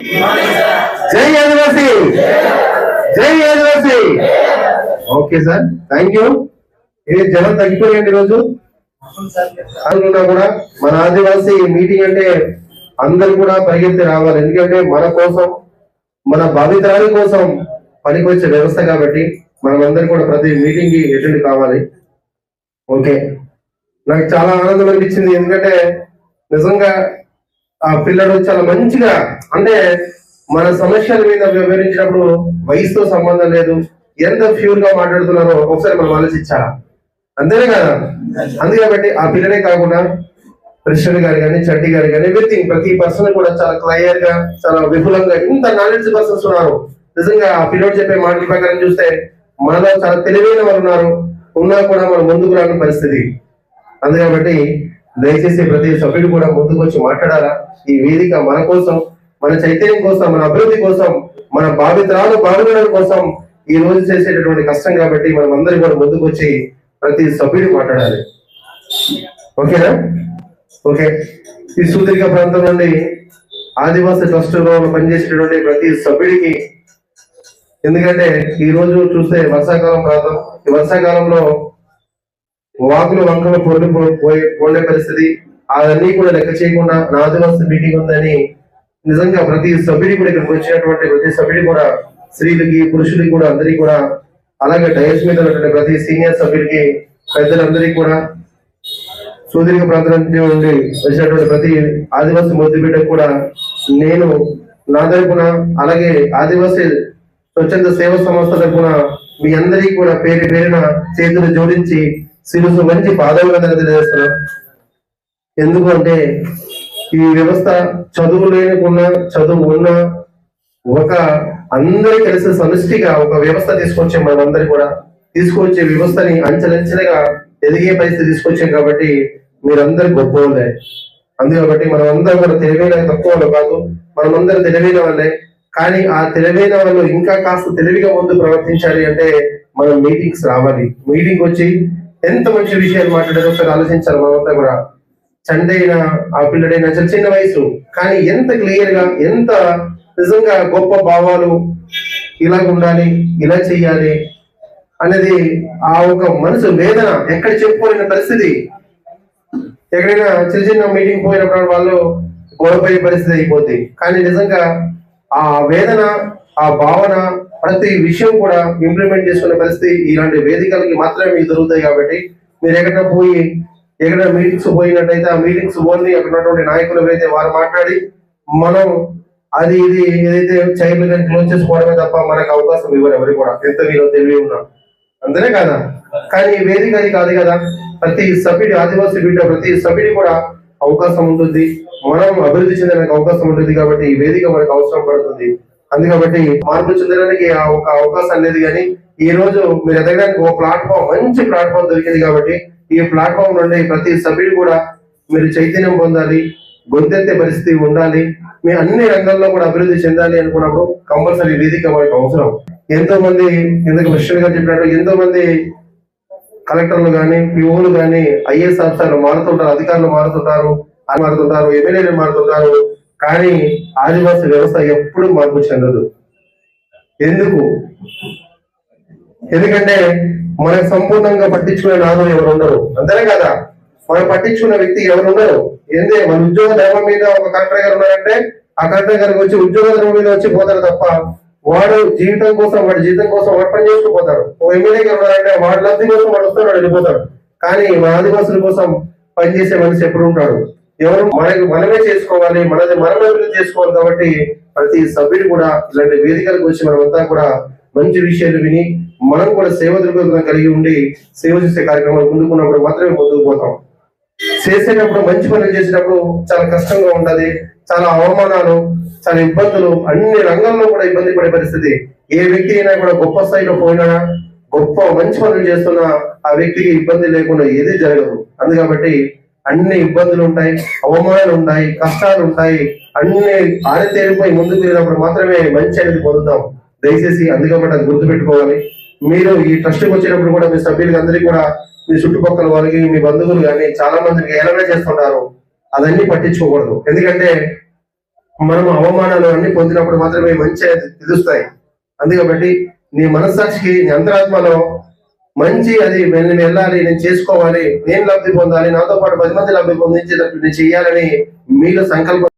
జై ఆదివాసి. జై Adivasi. Okay sir thank you. ఇది జనం తగ్గిపోయాయండి ఈరోజు అనుకున్నా కూడా మన ఆదివాసి మీటింగ్ అంటే అందరు కూడా పరిగెత్తి రావాలి. ఎందుకంటే మన కోసం మన భావితరాల కోసం పనికొచ్చే వ్యవస్థ కాబట్టి మనం అందరం కూడా ప్రతి మీటింగ్కి అటెండ్ కావాలి. ఓకే. నాకు చాలా ఆనందం అనిపించింది. ఎందుకంటే నిజంగా ఆ పిల్లడు చాలా మంచిగా అంటే మన సమస్యల మీద వివరించినప్పుడు వయసుతో సంబంధం లేదు ఎంత ప్యూర్గా మాట్లాడుతున్నారో ఒకసారి మనం ఆలోచించాలా? అంతేనే కదా? అందుకే ఆ పిల్లలే కాకుండా కృష్ణుడు గారు కానీ చడ్డి గారు కానీ ఎవ్రీథింగ్ ప్రతి పర్సన్ కూడా చాలా క్లియర్గా చాలా విపులంగా ఇంత నాలెడ్జ్ పర్సన్స్ ఉన్నారు. నిజంగా ఆ పిల్లోడు చెప్పే మాటల ప్రకారం చూస్తే మనలో చాలా తెలివైన వారు ఉన్నారు. ఉన్నా కూడా మనం ముందుకు రాని పరిస్థితి. అందుకాబట్టి దయచేసి ప్రతి సభ్యుడు కూడా ముందుకు వచ్చి మాట్లాడాలా? ఈ వేదిక మన కోసం మన చైతన్యం కోసం మన అభివృద్ధి కోసం మన భావితరాలు బాగుండడం కోసం ఈ రోజు చేసేటటువంటి కష్టం కాబట్టి మనం అందరం కూడా ముందుకు వచ్చి ప్రతి సభ్యుడు మాట్లాడాలి. ఓకేనా? ఓకే. ఈ సూత్రిక ప్రాంతం నుండి ఆదివాసీ ట్రస్ట్ పనిచేసేటటువంటి ప్రతి సభ్యుడికి ఎందుకంటే ఈ రోజు చూస్తే వర్షాకాలం ప్రాంతం ఈ వర్షాకాలంలో వాకులు వంకలు పొండి పోయి పోలే పరిస్థితి. అవన్నీ కూడా లెక్క చేయకుండా నా మీటింగ్ ఉందని నిజంగా ప్రతి సభ్యుడి కూడా ఇక్కడికి వచ్చినటువంటి ప్రతి సభ్యుడి కూడా స్త్రీలకి పురుషులకి కూడా అందరికీ కూడా అలాగే డయస్ మీద ఉన్నటువంటి ప్రతి సీనియర్ సభ్యుడికి పెద్దలందరికీ కూడా సుదీర్ఘ ప్రాంతం నుండి వచ్చినటువంటి ప్రతి ఆదివాసీ మొద్దుబిడ్డకు కూడా నేను నా తరపున అలాగే ఆదివాసీ స్వచ్ఛంద సేవా సంస్థ తరపున మీ అందరికీ కూడా పేరు పేరున చేతులు జోడించి శిరసు మంచి పాదవులను తెలియజేస్తున్నాను ఎందుకు అంటే ఈ వ్యవస్థ చదువు లేనికున్నా చదువు ఉన్నా ఒక అందరి కలిసి సమిష్టిగా ఒక వ్యవస్థ తీసుకొచ్చే మనందరి కూడా తీసుకొచ్చే వ్యవస్థని అంచెలంచెలుగా ఎదిగే పరిస్థితి తీసుకొచ్చాం కాబట్టి మీరందరూ గొప్ప ఉండే అందు మనం అందరం కూడా తెలివైన తక్కువ వాళ్ళు కాదు మనమందరం తెలివైన వాళ్ళే. కానీ ఆ తెలివైన వాళ్ళు ఇంకా కాస్త తెలివిగా ముందు ప్రవర్తించాలి అంటే మనం మీటింగ్స్ రావాలి. మీటింగ్ వచ్చి ఎంత మంచి విషయాలు మాట్లాడారో ఒకసారి ఆలోచించాలి మనమంతా కూడా. చండైన ఆ పిల్లడైన చిన్న చిన్న వయసు. కానీ ఎంత క్లియర్గా ఎంత నిజంగా గొప్ప భావాలు ఇలా ఉండాలి ఇలా చేయాలి అనేది ఆ ఒక మనసు వేదన ఎక్కడ చెప్పుకోలేని పరిస్థితి. ఎక్కడైనా చిన్న చిన్న మీటింగ్ పోయినప్పుడు వాళ్ళు గొడవపోయే పరిస్థితి అయిపోద్ది. కానీ నిజంగా ఆ వేదన ఆ భావన ప్రతి విషయం కూడా ఇంప్లిమెంట్ చేసుకునే పరిస్థితి ఇలాంటి వేదికలకి మాత్రమే మీకు దొరుకుతాయి కాబట్టి మీరు ఎక్కడ పోయి ఎక్కడ మీటింగ్స్ పోయినట్టయితే ఆ మీటింగ్స్ ఓన్లీ అక్కడ ఉన్నటువంటి నాయకులు ఎవరైతే వారు మాట్లాడి మనం అది ఇది ఏదైతే చైర్లు కానీ క్లోజ్ చేసుకోవడమే తప్ప మనకు అవకాశం ఇవ్వరు ఎవరు కూడా. ఎంత మీరు తెలివి ఉన్నా. అంతేనే కదా? కానీ ఈ వేదిక అది కాదు కదా. ప్రతి సభ్యుడి ఆదివాసీ బిడ్డ ప్రతి సభ్యుడి కూడా అవకాశం ఉంటుంది. మనం అభివృద్ధి చెందడానికి అవకాశం ఉంటుంది కాబట్టి ఈ వేదిక మనకు అవసరం పడుతుంది. అందుకబట్టి మార్పు చెందడానికి ఆ ఒక అవకాశం లేదు కానీ ఈ రోజు మీరు ఎదగడానికి ఒక ప్లాట్ఫామ్ మంచి ప్లాట్ఫామ్ దొరికింది కాబట్టి ఈ ప్లాట్ఫామ్ నుండి ప్రతి సభ్యుడు కూడా మీరు చైతన్యం పొందాలి గొంతెత్తే పరిస్థితి ఉండాలి మీ అన్ని రంగాల్లో కూడా అభివృద్ధి చెందాలి అనుకున్నప్పుడు కంపల్సరీ వేదిక మనకు అవసరం. ఎంతో మంది ఎందుకు మిషన్ గారు చెప్పినట్టు ఎంతో మంది కలెక్టర్లు కానీ పిఓలు కానీ ఐఏఎస్ ఆఫీసర్లు మారుతుంటారు అధికారులు మారుతుంటారు మారుతుంటారు ఎమ్మెల్యేలు మారుతుంటారు కానీ ఆదివాసీ వ్యవస్థ ఎప్పుడు మార్పు చెందదు. ఎందుకు? ఎందుకంటే మనకు సంపూర్ణంగా పట్టించుకునే నాదు ఎవరు ఉండరు అంతేనే కదా? మనం పట్టించుకున్న వ్యక్తి ఎవరు ఉండరు ఏందే? మన ఉద్యోగ ధర్మం మీద ఒక కలెక్టర్ గారు ఉన్నారంటే ఆ కలెక్టర్ గారికి వచ్చి ఉద్యోగ ధర్మం మీద వచ్చి పోతారు తప్ప వాడు జీవితం కోసం వాడి జీవితం కోసం వాడు పని చేసుకుపోతారు ఓ ఎమ్మెల్యే గారు ఉన్నారంటే వాడి లబ్ధి కోసం వాడు వస్తాడు వెళ్ళిపోతారు కానీ మన ఆదివాసుల కోసం పనిచేసే మనిషి ఎప్పుడు ఉంటాడు? ఎవరు మనకి మనమే చేసుకోవాలి మనది మనం అభివృద్ధి చేసుకోవాలి కాబట్టి ప్రతి సభ్యుడు కూడా ఇలాంటి వేదికలకు వచ్చి మనమంతా కూడా మంచి విషయాలు విని మనం కూడా సేవ దృక్పథం కలిగి ఉండి సేవ చేసే కార్యక్రమాలు ముందుకున్నప్పుడు మాత్రమే ముందుకు పోతాం. చేసేటప్పుడు మంచి పనులు చేసేటప్పుడు చాలా కష్టంగా ఉంటది చాలా అవమానాలు చాలా ఇబ్బందులు అన్ని రంగాల్లో కూడా ఇబ్బంది పడే పరిస్థితి. ఏ వ్యక్తి అయినా కూడా గొప్ప స్థాయిలో పోయినా గొప్ప మంచి పనులు చేస్తున్నా ఆ వ్యక్తికి ఇబ్బంది లేకుండా ఏది జరగదు. అందు కాబట్టి అన్ని ఇబ్బందులు ఉంటాయి అవమానాలు ఉంటాయి కష్టాలు ఉంటాయి. అన్ని ఆరితేరిపోయి ముందుకు వెళ్ళినప్పుడు మాత్రమే మంచి అనేది పొందుతాం. దయచేసి అందుకమాట అది గుర్తుపెట్టుకోవాలి. మీరు ఈ ట్రస్ట్కి వచ్చినప్పుడు కూడా మీ సభ్యులకి అందరికీ కూడా మీ చుట్టుపక్కల వాళ్ళకి మీ బంధువులు కానీ చాలా మందికి ఎలవే చేస్తుంటారు. అదన్నీ పట్టించుకోకూడదు. ఎందుకంటే మనం అవమానాలు అన్ని పొందినప్పుడు మాత్రమే మంచి అనేది తెలుస్తాయి. అందుకబట్టి నీ మనస్సాక్షికి నీ అంతరాత్మలో మంచి అది నేను వెళ్ళాలి నేను చేసుకోవాలి నేను లబ్ధి పొందాలి నాతో పాటు పది మంది లబ్ధి పొందించేటట్టు నేను చేయాలని మీలో సంకల్పం